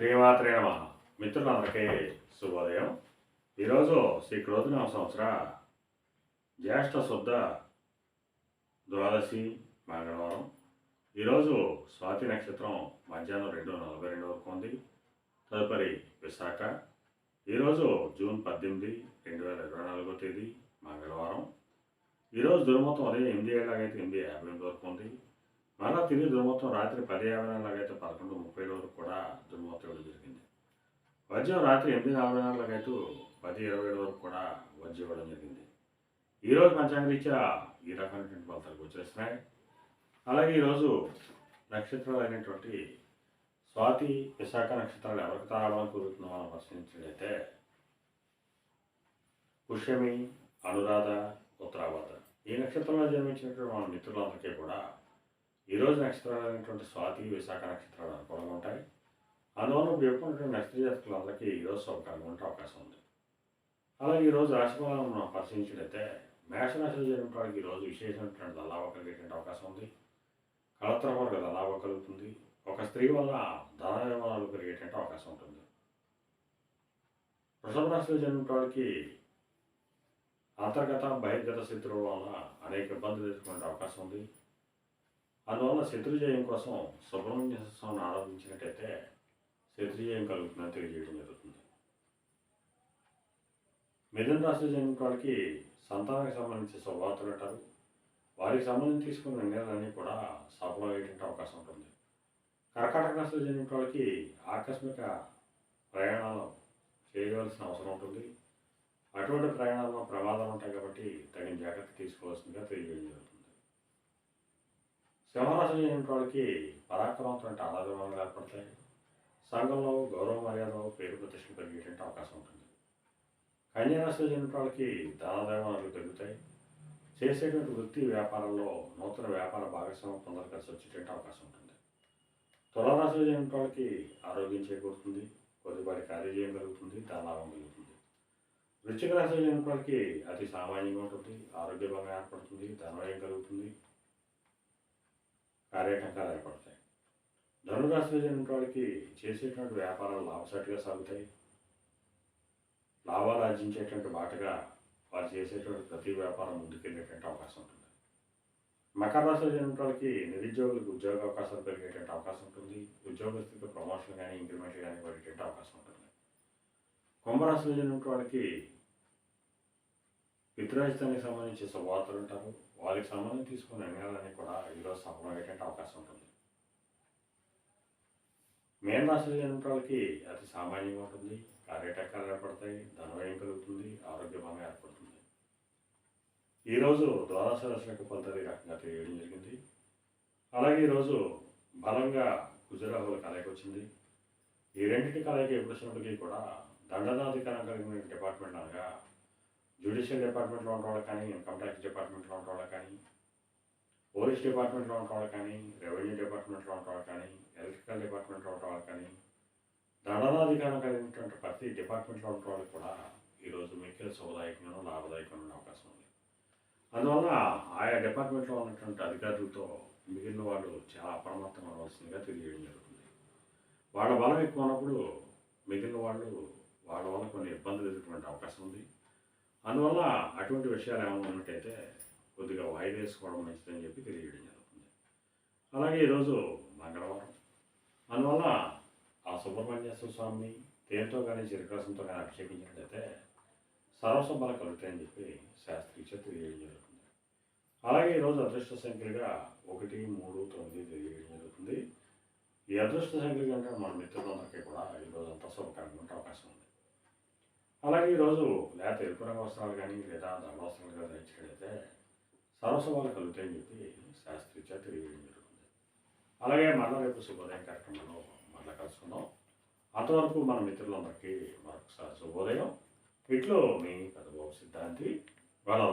శ్రీమాత్రే నమ. మిత్రులందరికీ శుభోదయం. ఈరోజు శ్రీ క్రోధనామ సంవత్సర జ్యేష్ఠ శుద్ధ ద్వాదశి మంగళవారం. ఈరోజు స్వాతి నక్షత్రం మధ్యాహ్నం రెండు నలభై రెండు వరకు ఉంది. తదుపరి విశాఖ. ఈరోజు జూన్ పద్దెనిమిది రెండు వేల ఇరవై నాలుగో తేదీ మంగళవారం. ఈరోజు దుర్మతం ఉదయం ఎనిమిది ఏళ్ళకైతే ఎనిమిది యాభై ఎనిమిది వరకు ఉంది. మళ్ళా తిరిగి దుర్మొత్తం రాత్రి పది యాభై పదకొండు ముప్పై వరకు కూడా దుర్మొత్తం ఇవ్వడం జరిగింది. వజ్రం రాత్రి ఎనిమిది నలభై నాలుగైతే పది ఇరవై ఏడు వరకు కూడా వజ్రం ఇవ్వడం జరిగింది. ఈరోజు పంచాంగరీత్యా ఈ రకమైనటువంటి ఫలితాలకు వచ్చేస్తున్నాయి. అలాగే ఈరోజు నక్షత్రాలు అయినటువంటి స్వాతి విశాఖ నక్షత్రాలు ఎవరికి తారాలని కోరుతుందో మనం పరిశీలించినట్లయితే పుష్యమి అనురాధ ఉత్తరాభాద్ర. ఈ నక్షత్రంలో జన్మించినటువంటి మన మిత్రులందరికీ కూడా ఈరోజు నక్షత్రాలు అయినటువంటి స్వాతి విశాఖ నక్షత్రాలు అనుకూలంగా ఉంటాయి. అందువల్ల ఇప్పుడు చెప్పుకున్నటువంటి నక్షత్ర జాతకులందరికీ ఈరోజు సౌకర్యంగా ఉండే అవకాశం ఉంది. అలాగే ఈరోజు రాశిఫలాలను మనం పరిశీలించినట్లయితే మేషరాశిలో జరిగిన వాళ్ళకి ఈరోజు విశేషమైనటువంటి లాభం కలిగేటువంటి అవకాశం ఉంది. కలత్రం వరకు లాభం కలుగుతుంది. ఒక స్త్రీ వల్ల ధన నిర్మాణాలు పెరిగేటువంటి అవకాశం ఉంటుంది. వృషభ రాశిలో జన్మిన వాళ్ళకి అంతర్గత బహిర్గత శత్రువుల వల్ల అనేక ఇబ్బందులు ఎదుర్కొనే అవకాశం ఉంది. అందువల్ల శత్రుజయం కోసం సుబ్రహ్మణ్య స్వామిని ఆరాధించినట్టయితే శత్రుజయం కలుగుతుందని తెలియజేయడం జరుగుతుంది. మిథున రాశి జరిగిన వాళ్ళకి సంతానానికి సంబంధించి శుభవార్తలు అంటారు. వారికి సంబంధించి తీసుకున్న నిర్ణయాలన్నీ కూడా సఫలమయ్యేటువంటి అవకాశం ఉంటుంది. కర్కాటక రాశిలో జరిగిన వాళ్ళకి ఆకస్మిక ప్రయాణాలు చేయవలసిన అవసరం ఉంటుంది. అటువంటి ప్రయాణాల్లో ప్రమాదాలు ఉంటాయి కాబట్టి తగిన జాగ్రత్త తీసుకోవాల్సిందిగా తెలియజేయడం జరుగుతుంది. సింహరాశి జన్మిన వాళ్ళకి పరాక్రమంతో ఆరాధనలు ఏర్పడతాయి. సంఘంలో గౌరవ మర్యాద పేరు ప్రతిష్టలు పెరిగేటువంటి అవకాశం ఉంటుంది. కన్యారాశిలో జన్మిన వాళ్ళకి దానధర్మాలు పెరుగుతాయి. చేసేటువంటి వృత్తి వ్యాపారంలో నూతన వ్యాపార భాగస్వామ్యం కొందరు కలిసి వచ్చేటువంటి అవకాశం ఉంటుంది. తులారాశిలో జన్మిన వాళ్ళకి ఆరోగ్యం చేకూరుతుంది. కొద్దిపాటి కార్యజయం కలుగుతుంది ధనలాభం కలుగుతుంది వృశ్చిక రాశిలో జన్మిన వాళ్ళకి అతి సామాన్యంగా ఉంటుంది. ఆరోగ్యభంగా ఏర్పడుతుంది. ధనవ్యయం కలుగుతుంది. కార్యటంకాలు ఏర్పడతాయి. ధనురాశి జన్మిన వాళ్ళకి చేసేటువంటి వ్యాపారాలు లాభసాటిగా సాగుతాయి. లాభాలు ఆర్జించేటువంటి బాటగా వారు చేసేటువంటి ప్రతి వ్యాపారం ముందుకెళ్ళేటువంటి అవకాశం ఉంటుంది. మకర రాశి జన్మిన వాళ్ళకి నిరుద్యోగులకు ఉద్యోగ అవకాశాలు పెరిగేటువంటి అవకాశం ఉంటుంది. ఉద్యోగస్తులకు ప్రమోషన్ కానీ ఇంక్రిమెంట్ కానీ పడేటువంటి అవకాశం ఉంటుంది. కుంభరాశిలో జన్మిన వాళ్ళకి పితృరాజితానికి సంబంధించి శుభవార్తలు ఉంటారు. వారికి సంబంధం తీసుకున్న నిర్ణయాలన్నీ కూడా ఈరోజు సఫలమయ్యేటువంటి అవకాశం ఉంటుంది. మేన రాశులు లేని వాళ్ళకి అతి సామాన్యంగా ఉంటుంది. కార్యటకాలు ఏర్పడతాయి. ధనవ్యయం కలుగుతుంది ఆరోగ్య భావం ఏర్పడుతుంది. ఈరోజు ద్వాదశ రాశులకు ఫలితాలు ఈ రకంగా తెలియడం జరిగింది. అలాగే ఈరోజు బలంగా గుజరాహుల కలయిక వచ్చింది. ఈ రెండింటి కలయిక ఎప్పుడు వచ్చినప్పటికీ కూడా దండనాధికారం కలిగిన డిపార్ట్మెంట్ అనగా జ్యుడిషియల్ డిపార్ట్మెంట్లో ఉన్నవాళ్ళు కానీ ఇన్కమ్ ట్యాక్స్ డిపార్ట్మెంట్లో ఉన్నవాళ్ళు కానీ పోలీస్ డిపార్ట్మెంట్లో ఉన్నవాళ్ళు కానీ రెవెన్యూ డిపార్ట్మెంట్లో ఉన్నవాళ్ళు కానీ ఎలక్ట్రికల్ డిపార్ట్మెంట్లో ఉన్నవాళ్ళు కానీ దండనాధికారం కలిగినటువంటి ప్రతి డిపార్ట్మెంట్లో ఉన్నవాళ్ళు కూడా ఈరోజు మిక్కిల శుభదాయకంగా లాభదాయకంగా అవకాశం ఉంది. అందువల్ల ఆయా డిపార్ట్మెంట్లో ఉన్నటువంటి అధికారులతో మిగిలిన వాళ్ళు చాలా అప్రమత్తం అవ్వాల్సిందిగా తెలియడం జరుగుతుంది. వాళ్ళ బలం ఎక్కువ ఉన్నప్పుడు మిగిలిన వాళ్ళు వాళ్ళ వల్ల కొన్ని ఇబ్బందులు ఎదుర్కొనే అవకాశం ఉంది. అందువల్ల అటువంటి విషయాలు ఏమైనా ఉన్నట్టయితే కొద్దిగా వాయిదా వేసుకోవడం మంచిదని చెప్పి తెలియజేయడం జరుగుతుంది. అలాగే ఈరోజు మంగళవారం. అందువల్ల ఆ సుబ్రహ్మణ్యేశ్వర స్వామిని తేనెతో కానీ చిరకాసంతో కానీ అభిషేకించినట్లయితే సర్వసంబల కలుగుతాయని చెప్పి శాస్త్రీయ తెలియజేయడం జరుగుతుంది. అలాగే ఈరోజు అదృష్ట సంఖ్యలుగా ఒకటి మూడు తొమ్మిది తెలియజేయడం జరుగుతుంది. ఈ అదృష్ట సంఖ్యలు కంటే మన మిత్రులందరికీ కూడా ఈరోజు అంతా శుభకరంగా ఉండే అవకాశం ఉంది. అలాగే ఈరోజు లేత ఎరుపు రంగు వస్త్రాలు కానీ లేదా ధర్మవస్త్రాలు కానీ ధరించినట్లయితే సర్వసభలు కలుగుతాయని చెప్పి శాస్త్రీయ తెలియజేయడం జరుగుతుంది. అలాగే మళ్ళా రేపు శుభోదయం కార్యక్రమంలో మళ్ళీ కలుసుకుందాం. అంతవరకు మన మిత్రులందరికీ మరొకసారి శుభోదయం. ఇట్లో మీ పెద్దబాబు సిద్ధాంతి గౌరవ